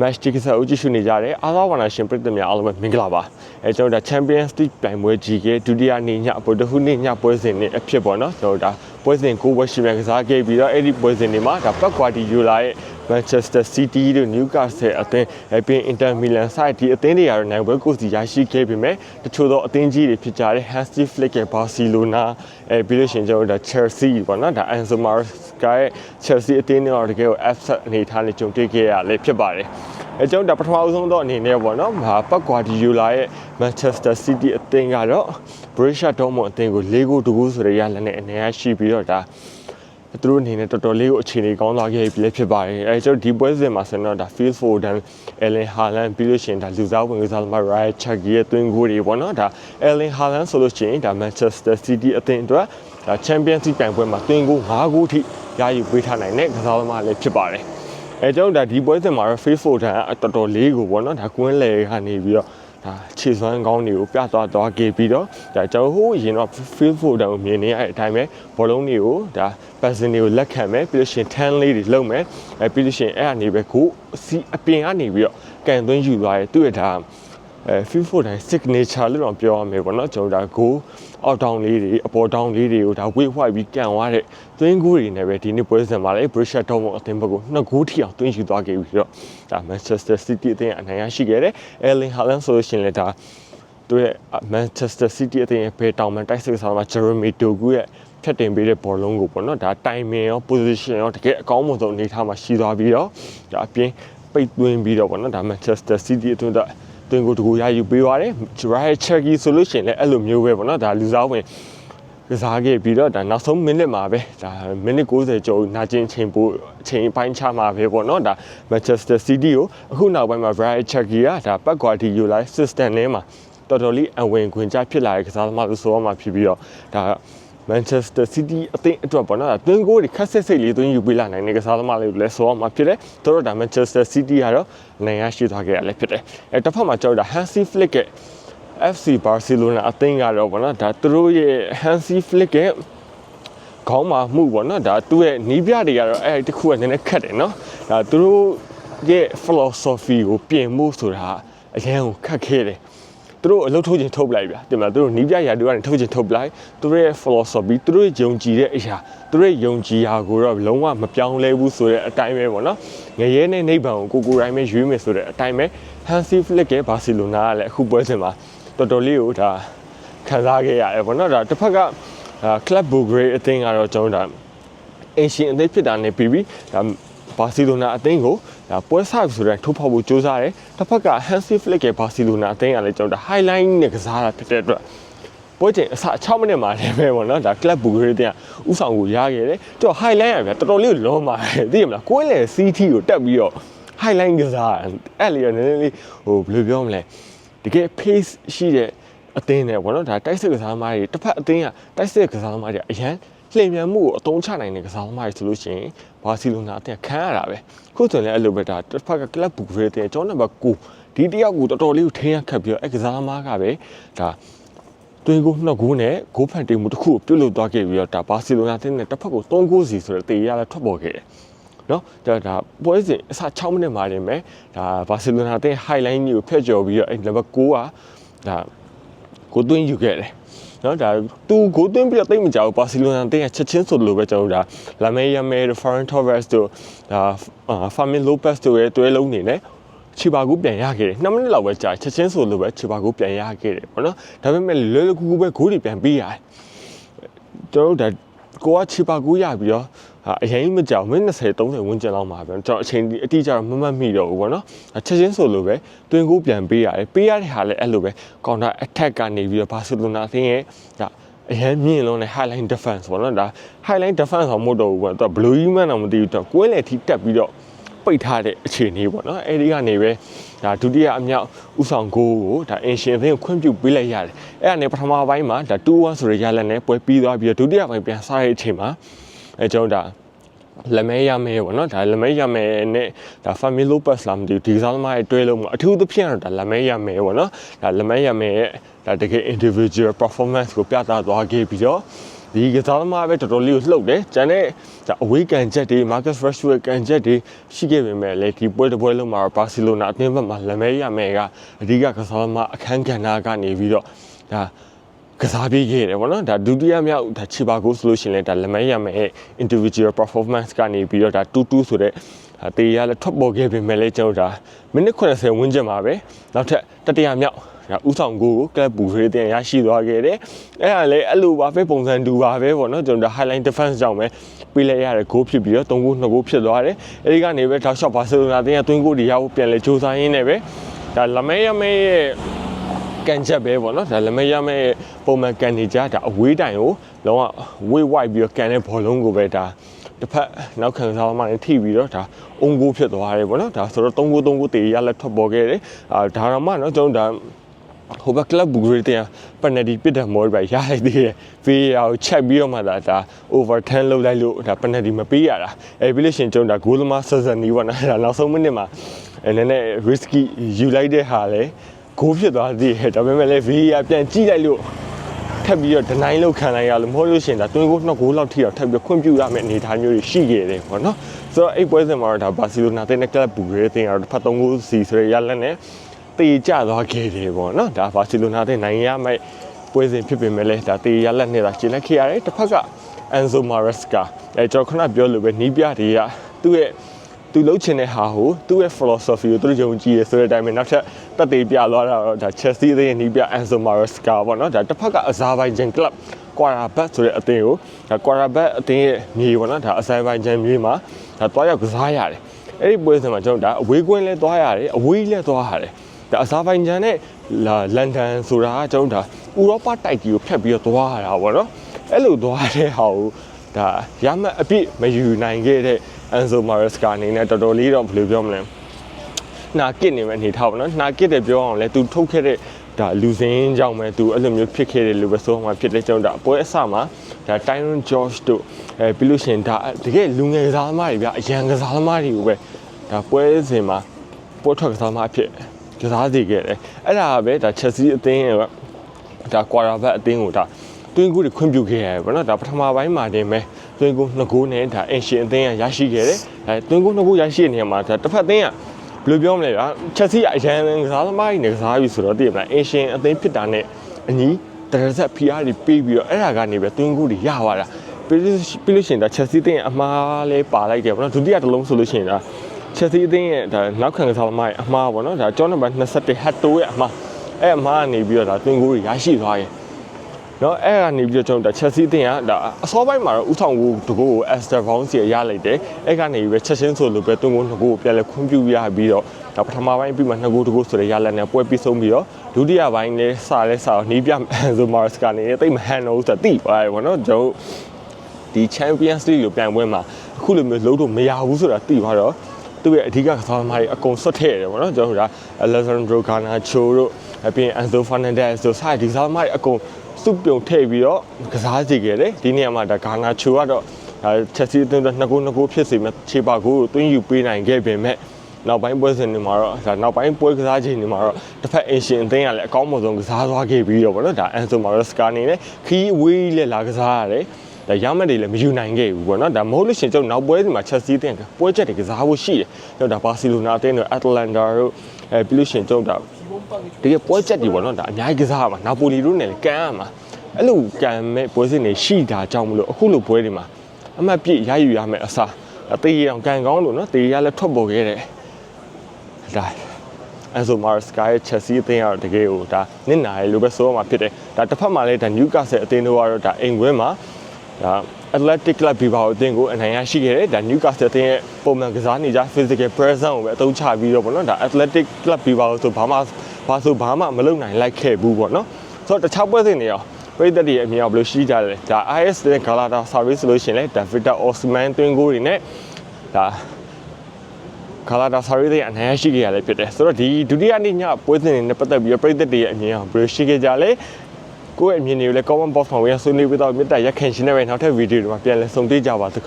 match တိကစားဦးကြည့်ရှုနေကြတဲ့အားသာဝနာရှင်ပြည်သူများအားလုံးပဲမင်္ဂလာပါအဲကျွန်တော်တို့ဒါ Champions League ပြိုင်ပွဲကြီးရဲ့ဒုတိယနေ့ညဗုဒ္ဓဟူးနေ့ညပွဲစဉ်နဲ့အဖြစ်ပေါ့နော်ကျွန်တော်တို့ဒါပွဲစဉ်ကိုပွဲရှိမှကစားခဲ့ပြီးတော့အဲ့ဒီပွဲစဉ်တွေမှာဒါပတ်ကွာဒီယူလာရဲ့ Manchester City တို့ Newcastle အသင်းအပြင် Inter Milan စတဲ့ဒီအသင်းတွေကတော့နိုင်ပွဲကိုစီရရှိခဲ့ပေမဲ့တချို့သောအသင်းကြီးတွေဖြစ်ကြတဲ့ Hansi Flick ရဲ့ Barcelona အဲပြီးလို့ရှိရင်ကျွန်တော်တို့ဒါ Chelsea ပေါ့နော်ဒါ Enzo Maresca ရဲ့ Chelsea အသင်းတွေတော့တကယ်ကို upset အနေထားနဲ့ကြုံတွေ့ခဲ့ရလည်းဖြစ်ပါတယ်အဲကျွန်တော်ဒါပထမအဆုံးတော့အနေနဲ့ပေါ့နော်ဟာပတ်ကွာဒီယူလာရဲ့ Manchester City အသင်းကတော့ Borussia Dortmund အသင်းကို၄ဂိုး2ဂိုးဆိုတဲ့ရလနဲ့အနေရရှိပြီးတော့ဒါ သူတို့အနေနဲ့တော်တော်လေးကိုအခြေအနေကောင်းသွားခဲ့ပြီလည်းဖြစ်ပါတယ်အဲကျွန်တော်ဒီပွဲစဉ်မှာဆိုတော့ဒါ Phil Foden, Erling Haaland ပြီးလို့ရှိရင်ဒါလူစားဝင်ကစားသမား Ryan Cherki ရဲ့သွင်းဂိုးတွေပေါ့နော်ဒါ Erling Haaland ဆိုလို့ရှိရင်ဒါ Manchester City အသင်းအတွက်ဒါ Champions League ပြိုင်ပွဲမှာသွင်းဂိုး5ဂိုးထိရယူပေးထားနိုင်တဲ့ကစားသမားလည်းဖြစ်ပါတယ်အဲကျွန်တော်ဒါဒီပွဲစဉ်မှာတော့ Phil Foden ကတော်တော်လေးကိုပေါ့နော်ဒါကွင်းလေကနေပြီးတော့ ဒါခြေစွမ်းကောင်းတွေကိုပြသသွားခဲ့ပြီးတော့ဒါကျွန်တော်ဟိုရင်တော့ feel for တောင်မြင်နေရတဲ့အတိုင်းပဲဘောလုံးတွေကိုဒါ passing တွေကိုလက်ခံမယ်ပြီးလို့ရှိရင် turn လေးတွေလုပ်မယ်အဲပြီးလို့ရှိရင်အဲ့အနေပဲကိုအစီအပြင်ကနေပြီးတော့ကန်သွင်းယူသွားတယ်သူ့ရဲ့ဒါ အဲ feel for တိုင်း signature လို့တော့ပြောရမယ်ပေါ့နော်ကျွန်တော်ဒါ goal အောက်တောင်းလေးတွေအပေါ်တောင်းလေးတွေကိုဒါဝေ့ဝှိုက်ပြီးကန်သွားတဲ့သွင်းဂိုးတွေနဲ့ပဲဒီနေ့ပွဲစဉ်မှာလေ Borussia Dortmund အသင်းဘက်ကိုနှစ်ဂိုးထိအောင်သွင်းယူသွားခဲ့ပြီးတော့ဒါ Manchester City အသင်းအနိုင်ရရှိခဲ့တယ် Erling Haaland ဆိုလို့ရှိရင်လည်းဒါသူရဲ့ Manchester City အသင်းရဲ့ဘယ်တောင်မှတိုက်စစ်ဆောင်မှာ Jeremy Doku ရဲ့ဖြတ်တင်ပေးတဲ့ဘောလုံးကိုပေါ့နော်ဒါတိုင်မင်ရော position ရောတကယ်အကောင်းဆုံးအနေထားမှာရှိသွားပြီးတော့ဒါအပြင်ပိတ်သွင်းပြီးတော့ပေါ့နော်ဒါ Manchester City အတွင်းတော့ တွင်ကိုတကူရယူပေးသွားတယ် Ryan Cherky ဆိုလို့ရှိရင်လည်းအဲ့လိုမျိုးပဲပေါ့နော်ဒါလူစားဝင်ကစားခဲ့ပြီးတော့ဒါနောက်ဆုံးမိနစ်မှာပဲဒါမိနစ်60ကျော်နာကျင်ချိန်ပို့ချိန်ပိုင်းချမှာပဲပေါ့နော်ဒါ Manchester City ကိုအခုနောက်ပိုင်းမှာ Ryan Cherky ကဒါပတ်ကွာဒီယူလိုက် system ထဲမှာတော်တော်လေးအဝင်ခွင်ကြဖြစ်လာတဲ့ကစားသမားလို့ဆိုရမှာဖြစ်ပြီးတော့ဒါ Manchester City အသင်းအတွက်ပေါ့နော်တွင်းကိုတွေခက်ဆက်စိတ်လေးတွင်းယူပေးလာနိုင်တဲ့ကစားသမားလေးကိုလည်းဆိုရမှာဖြစ်တယ်။တို့တော့ဒါ Manchester City ကတော့နိုင်ရရှိသွားခဲ့ရလည်းဖြစ်တယ်။အဲတစ်ဖက်မှာကြောက်တာ Hansi Flick ရဲ့ FC Barcelona အသင်းကတော့ပေါ့နော်ဒါသူတို့ရဲ့ Hansi Flick ရဲ့ခေါင်းမှာမှုပေါ့နော်ဒါသူ့ရဲ့နီးပြတွေကတော့အဲတခုကနည်းနည်းခက်တယ်နော်ဒါသူတို့ရဲ့ philosophy ကိုပြင်မှုဆိုတာအရင်ကခက်ခဲတယ် သူတို့အလုပ်ထုတ်ခြင်းထုတ်ပလိုက်ဗျာတင်မလားသူတို့နီးပြရာတွေကနေထုတ်ခြင်းထုတ်ပလိုက်သူတို့ရဲ့ philosophy သူတို့ရဲ့ယုံကြည်တဲ့အရာသူတို့ရဲ့ယုံကြည်ရာကိုတော့လုံးဝမပြောင်းလဲဘူးဆိုတဲ့အတိုင်းပဲပေါ့နော်ငရဲနဲ့နိဗ္ဗာန်ကိုကိုကိုယ်တိုင်ပဲရွေးမယ်ဆိုတဲ့အတိုင်းပဲ Hansi Flick ရဲ့ဘာစီလိုနာကလည်းအခုပွဲစဉ်မှာတော်တော်လေးကိုဒါခံစားခဲ့ရတယ်ပေါ့နော်ဒါတစ်ဖက်ကဒါ Club Brugge အသင်းကတော့ကျွန်တော်ဒါအင်ရှင်အသင်းဖြစ်တာနဲ့ပြီးပြီးဒါဘာစီလိုနာအသင်းကို ဒါပွဲဆဆိုတဲ့ထိုးဖောက်ဖို့ကြိုးစားတယ်တစ်ဖက်က Hansi Flick ရဲ့ဘာစီလိုနာအသင်းကလည်းကျွန်တော်ဒါ highlight နဲ့ကစားတာဖြစ်တဲ့အတွက်ပွဲချိန်အစ6မိနစ်မှာလည်းပဲပေါ့နော်ဒါ Club Brugge တဲ့ဥဆောင်ကိုရခဲ့တယ်သူက highlight ရဗျာတော်တော်လေးလွန်ပါတယ်သိရမလားကိုယ်လေ CT ကိုတက်ပြီးတော့ highlight ကစားအဲ့လေနည်းနည်းလေးဟိုဘယ်လိုပြောမလဲတကယ် pace ရှိတဲ့အသင်းနဲ့ပေါ့နော်ဒါတိုက်စစ်ကစားသမားတွေတစ်ဖက်အသင်းကတိုက်စစ်ကစားသမားတွေအရန် လှည့်မြန်မှုကိုအသုံးချနိုင်တဲ့ကစားသမားတွေဆိုလို့ရှိရင်ဘာစီလိုနာအသင်းခံရတာပဲခုဆိုရင်လည်းအဲ့လိုပဲဒါတစ်ဖက်က club ဘူဂရေတဲ့ကျောင်းနံပါတ်9ဒီတယောက်ကိုတော်တော်လေးကိုထင်းရခတ်ပြီးတော့အဲ့ကစားသမားကပဲဒါတွင်းကိုနှစ်ဂိုးနဲ့ဂိုးဖန်တီမှုတစ်ခုကိုပြုတ်လုသွားခဲ့ပြီးတော့ဒါဘာစီလိုနာအသင်းနဲ့တစ်ဖက်ကို3ဂိုးစီဆိုတဲ့တေးရလည်းထွက်ပေါ်ခဲ့တယ်နော်ဒါဒါပွဲစဉ်အစ6မိနစ်မှာတင်မယ်ဒါဘာစီလိုနာအသင်း highlight ကြီးကိုဖျက်ကျော်ပြီးတော့အဲ့နံပါတ်9ကဒါကိုသွင်းယူခဲ့တယ် နော်ဒါသူဂိုးသွင်းပြီးတော့တိတ်မကြောက်ဘာစီလိုနာတင်းကချက်ချင်းဆိုလိုပဲကျွန်တော်တို့ဒါလာမေးယမဲတို့ Ferran Torres တို့ဒါဖာမင်လိုပက်စ်တို့ရဲ့တွဲလုံးနေနဲ့ချီပါကူပြန်ရခဲ့တယ်2မိနစ်လောက်ပဲကြာချက်ချင်းဆိုလိုပဲချီပါကူပြန်ရခဲ့တယ်ပေါ့နော်ဒါပေမဲ့လွယ်လွယ်ကူကူပဲဂိုးတွေပြန်ပေးရတယ်ကျွန်တော်တို့ဒါကိုကချီပါကူရပြီးတော့ အရင်မကြောက်မင်း20 30ဝန်းကျင်လောက်မှာပဲကျွန်တော်အချိန်အတိအကျတော့မမှတ်မိတော့ဘူးပေါ့နော်ချက်ချင်းဆိုလိုပဲတွင်ကိုပြန်ပေးရတယ်ပေးရတဲ့ဟာလည်းအဲ့လိုပဲ counter attack ကနေပြီးတော့ဘာစီလိုနာအသင်းရဲ့ဒါအရင်မြင့်လုံးနဲ့ highline defense ပေါ့နော်ဒါ highline defense ဆိုမဟုတ်တော့ဘူးပေါ့သူက blue ကြီးမှန်းတော့မသိဘူးသူကွင်းလေထိတက်ပြီးတော့ပိတ်ထားတဲ့အခြေအနေပေါ့နော်အဲဒီကနေပဲဒါဒုတိယအမြောက်ဥဆောင်ဂိုးကိုဒါအင်ရှင်အသင်းကိုခွင့်ပြုပေးလိုက်ရတယ်အဲ့ဒါနဲ့ပထမပိုင်းမှာဒါ2-1ဆိုတဲ့ရလနဲ့ပွဲပြီးသွားပြီးတော့ဒုတိယပိုင်းပြန်စားတဲ့အချိန်မှာ အဲကျွန်တော်ဒါလမဲရမယ်ပေါ့နော်ဒါလမဲရမယ်နဲ့ဒါ Family Lopez လာမသိဘူးဒီစားသမားရဲ့တွဲလုံးမှာအထူးသဖြင့်တော့ဒါလမဲရမယ်ပေါ့နော်ဒါလမဲရမယ်ရဲ့ဒါတကယ် individual performance ကိုပြသသွားခဲ့ပြီးတော့ဒီကစားသမားပဲတော်တော်လေးကိုလှုပ်တယ်ကျန်တဲ့ဒါအဝေးကန်ချက်တွေ Marcus Rashford ကန်ချက်တွေရှိခဲ့ပေမဲ့လေဒီပွဲတစ်ပွဲလုံးမှာဘာစီလိုနာအသင်းဘက်မှာလက်မဲရမယ်ကအဓိကကစားသမားအခန်းကဏ္ဍကနေပြီးတော့ဒါ ကစားပေးခဲ့တယ်ဗောနော်ဒါဒုတိယမြောက်ဒါချီပါကိုဆိုလို့ရှိရင်လည်းဒါလက်မဲရမယ် individual performance ကနေပြီးတော့ဒါ2-2ဆိုတဲ့တေးရလည်းထွက်ပေါ်ခဲ့ပေမဲ့လည်းကျွန်တော်ဒါမိနစ်80ဝန်းကျင်မှာပဲနောက်ထပ်တတိယမြောက်ဒါဥဆောင်ကိုကလပ်ဘူရေးတင်ရရှိသွားခဲ့တယ်အဲ့ဒါလည်းအဲ့လိုပါပဲပုံစံတူပါပဲဗောနော်ကျွန်တော်ဒါ highline defense ကြောင့်ပဲပြေးလိုက်ရတဲ့ဂိုးဖြစ်ပြီးတော့3ဂိုး2ဂိုးဖြစ်သွားတယ်အဲ့ဒီကနေပဲထောက်ရှော့ဘာစီလိုနာတင်ကသွင်းဂိုးတွေရဖို့ပြန်လဲစူးစမ်းရင်းနဲ့ပဲဒါလမဲရမဲရဲ့ ကန်ချက်ပဲပေါ့နော်ဒါလမဲရမဲရဲ့ပုံမှန်ကန်နေကြဒါအဝေးတိုင်ကိုလုံးဝဝေးဝိုက်ပြီးတော့ကန်တဲ့ဘောလုံးကိုပဲဒါတစ်ဖက်နောက်ခံစားမှလည်းထိပြီးတော့ဒါအုံကိုဖြစ်သွားတယ်ပေါ့နော်ဒါဆိုတော့3ဂိုး3ဂိုးတေရလက်ထွက်ပေါ်ခဲ့တယ်အာဒါတော့မှနော်ကျွန်တော်ဒါဟိုဘက်ကလပ်ဘူဂရီတင်ပနဒီပစ်တဲ့မော်ပဲရလိုက်သေးတယ်။ VAR ကိုချက်ပြီးတော့မှဒါဒါ over 10လောက်လိုက်လို့ဒါပနဒီမပေးရတာ။အဲပြီးလို့ရှိရင်ကျွန်တော်ဒါဂိုးသမားဆက်ဆက်နီးပေါ့နော်။ဒါနောက်ဆုံးမိနစ်မှာအဲနည်းနည်း risky ယူလိုက်တဲ့ဟာလေ ဂိုးဖြစ်သွားသေးတယ်။ဒါပေမဲ့လည်း VAR ပြန်ကြည့်လိုက်လို့ထပ်ပြီးတော့ deny လောက်ခံလိုက်ရလို့မဟုတ်လို့ရှိရင်ဒါတွင်းကိုနှစ်ဂိုးလောက်ထိတော့ထပ်ပြီးခွင့်ပြုရမယ့်အနေအထားမျိုးတွေရှိခဲ့တယ်ပေါ့နော်။ဆိုတော့အဲ့ပွဲစဉ်မှာတော့ဒါဘာစီလိုနာတဲ့ကလပ်ဘူဂရီတင်ကတော့တစ်ဖက်သုံးဂိုးစီဆိုရရလက်နဲ့တေကျသွားခဲ့တယ်ပေါ့နော်ဒါဘာစီလိုနာတဲ့နိုင်ရမယ့်ပွဲစဉ်ဖြစ်ပေမဲ့လည်းဒါတေရလက်နဲ့သာကျင်းလက်ခဲ့ရတယ်တစ်ဖက်ကအန်ဇိုမာရက်စကာအဲကျွန်တော်ခုနပြောလို့ပဲနီးပြတွေကသူ့ရဲ့ သူလှုပ်ချင်တဲ့ဟာကိုသူ့ရဲ့ philosophy ကိုသူတို့ယုံကြည်ရဆိုတဲ့အတိုင်းပဲနောက်ထပ်တက်သေးပြသွားတာတော့ဒါ Chelsea အသင်းရဲ့နီးပြ Enzo Maresca ပေါ့နော်ဒါတစ်ဖက်က Azerbaijan club Qarabakh ဆိုတဲ့အသင်းကိုဒါ Qarabakh အသင်းရဲ့မြေပေါ့နော်ဒါ Azerbaijan မြေမှာဒါတွားရောက်ကစားရတယ်အဲ့ဒီပွဲစဉ်မှာကျွန်တော်ဒါအဝေးကွင်းလဲတွားရတယ်အဝေးလဲတွားရတယ်ဒါအဇာဘိုင်ဂျန်နဲ့လာလန်ဒန်ဆိုတာကကျွန်တော်ဒါဥရောပတိုက်ကြီးကိုဖြတ်ပြီးတော့သွားရတာပေါ့နော်အဲ့လိုသွားတဲ့ဟာကိုဒါရမတ်အပြည့်မယူနိုင်ခဲ့တဲ့ အန်ဆိုမာရက်စကာအနေနဲ့တော်တော်လေးတော့ဘယ်လိုပြောမလဲနာကစ်နေမဲ့အနေထားပေါ့နော်နာကစ်တယ်ပြောအောင်လဲသူထုတ်ခဲ့တဲ့ဒါလူစင်းကြောင့်ပဲသူအဲ့လိုမျိုးဖြစ်ခဲ့တယ်လို့ပဲဆိုမှဖြစ်တဲ့ကျွန်တော်ဒါအပွဲအစမှာဒါ Tyron George တို့အဲပြီးလို့ရှိရင်ဒါတကယ်လူငယ်ကစားသမားတွေဗျအရန်ကစားသမားတွေကိုပဲဒါပွဲစဉ်မှာပွဲထွက်ကစားသမားဖြစ်ကစားစီခဲ့တယ်အဲ့ဒါပဲဒါချက်စီအသင်းရဲ့ဒါကွာရာဘတ်အသင်းကိုဒါတွင်းကူတွေခွင့်ပြုခဲ့ရတယ်ဗောနော်ဒါပထမပိုင်းမှာတင်ပဲ တွင်းကူနှစ်ကူနဲ့ဒါအင်ရှင်အသင်းကရရှိခဲ့တယ်အဲတွင်းကူနှစ်ကူရရှိတဲ့နေရာမှာဒါတစ်ဖက်အသင်းကဘယ်လိုပြောမလဲဗျာချက်စီအရန်ကစားသမားကြီးနဲ့ကစားပြီဆိုတော့တည်မလားအင်ရှင်အသင်းဖြစ်တာနဲ့အညီတရဆက် PR တွေပေးပြီးတော့အဲ့ဒါကနေပဲတွင်းကူတွေရသွားတာပြီးလို့ပြီးလို့ရှိရင်ဒါချက်စီအသင်းရဲ့အမားလေးပါလိုက်တယ်ဗောနော်ဒုတိယတစ်လုံးဆိုလို့ရှိရင်ဒါချက်စီအသင်းရဲ့ဒါနောက်ခံကစားသမားရဲ့အမှားပေါ့နော်ဒါကျောင်းနံပါတ်21ဟတ်တိုရဲ့အမှားအဲ့အမှားကနေပြီးတော့ဒါတွင်ကိုရရှိသွားရဲ့ နော်အဲ့ကနေပြီးတော့ကျွန်တော်ဒါချက်စီအသင်းကဒါအစောပိုင်းမှာတော့ဥဆောင်ကိုတကိုးကို Esther Brown စီရလိုက်တယ်အဲ့ကနေပြီးချက်ချင်းဆိုလို့ပဲတွင်ကိုနှစ်ကိုပြန်လဲခွင့်ပြုရပြီးတော့ဒါပထမပိုင်းပြီးမှနှစ်ကိုတကိုးဆိုတဲ့ရလက်နဲ့ပွဲပြီးဆုံးပြီးတော့ဒုတိယပိုင်းလဲစလဲစတော့နီးပြဆိုမာစကနေတိတ်မဟန်တော့ဘူးဆိုတော့တိပါတယ်ဗောနော်ကျွန်တော်ဒီ Champions League ကိုပြန်ပွဲမှာအခုလိုမျိုးလုံးတော့မရဘူးဆိုတာသိသွားတော့သူ့ရဲ့အဓိကကစားသမားတွေအကုန်ဆွတ်ထည့်ရတယ်ဗောနော်ကျွန်တော်တို့ဒါ Alessandro Garnacho တို့အပြင် Enzo Fernandez တို့စဒီကစားသမားတွေအကုန် စုပြုံထည့်ပြီးတော့ကစားစီခဲ့တယ်ဒီနေရာမှာဒါ Garnacho ကတော့ဒါချက်စီအသင်းတို့နှစ်ကိုနှစ်ကိုဖြစ်စီမဲ့ခြေပါကိုတွင်းယူပေးနိုင်ခဲ့ပေမဲ့နောက်ပိုင်းပွဲစဉ်တွေမှာတော့ဒါနောက်ပိုင်းပွဲကစားချိန်တွေမှာတော့တစ်ဖက်အင်ရှင်အသင်းကလည်းအကောင်းဆုံးကစားသွားခဲ့ပြီးတော့ဗောနော်ဒါ Enzo Maresca အနေနဲ့ခီးဝေးလက်လာကစားရတယ်ဒါရမတ်တွေလည်းမယူနိုင်ခဲ့ဘူးပေါ့နော်ဒါမဟုတ်လို့ရှိရင်ကျွန်တော်နောက်ပွဲဒီမှာချက်စီးတဲ့ပွဲချက်တွေကစားဖို့ရှိတယ်ကျွန်တော်ဒါဘာစီလိုနာအသင်းတို့အက်တလန်တာတို့အဲပြီးလို့ရှိရင်ကျွန်တော်ဒါ တကယ်ပွဲချက်တွေပေါ့နော်ဒါအများကြီးကစားရမှာနာပိုလီတို့နဲ့လည်းကန်ရမှာအဲ့လိုကန်မဲ့ပွဲစဉ်တွေရှိတာကြောင့်မလို့အခုလိုပွဲတွေမှာအမှတ်ပြည့်ရယူရမယ်အစားအသေးအောင်ကန်ကောင်းလို့နော်တေးရလည်းထွက်ပေါ်ခဲ့တယ်ဒါအဲဆိုမာစကာရဲ့ချက်စီအသင်းကတော့တကယ်ကိုဒါနစ်နာရလို့ပဲဆိုရမှာဖြစ်တယ်ဒါတစ်ဖက်မှာလည်းဒါနျူကာဆယ်အသင်းတို့ကတော့ဒါအိမ်ခွင်းမှာဒါ Athletic Club Bilbao အသင်းကိုအနိုင်ရရှိခဲ့တယ်ဒါ Newcastle အသင်းရဲ့ပုံမှန်ကစားနေကြ physical presence ကိုပဲအသုံးချပြီးတော့ဗောနော်ဒါ Athletic Club Bilbao ဆိုဘာမှဘာဆိုဘာမှမလုပ်နိုင်လိုက်ခဲ့ဘူးဗောနော်ဆိုတော့တခြားပွဲစဉ်တွေရောပရိသတ်တွေအမြင်အောင်ဘယ်လိုရှိကြလဲဒါ IS တဲ့ Galata Service လို့ရှိရင်လေဒါ Victor Osman တွင်းကိုတွေနဲ့ဒါကာလာတာဆာရီတဲ့အနိုင်ရရှိခဲ့ရလဲဖြစ်တယ်ဆိုတော့ဒီဒုတိယနေ့ညပွဲစဉ်တွေနဲ့ပတ်သက်ပြီးတော့ပရိသတ်တွေရဲ့အမြင်အောင်ဘယ်လိုရှိခဲ့ကြလဲ ကိုယ့်ရဲ့အမြင်တွေကိုလည်း comment box မှာဝင်ဆွေးနွေးပေးတော့မြတ်တရက်ခင်ရှင်နဲ့ပဲနောက်ထပ်ဗီဒီယိုတွေမှာပြန်လည်ဆုံတွေ့ကြပါစို့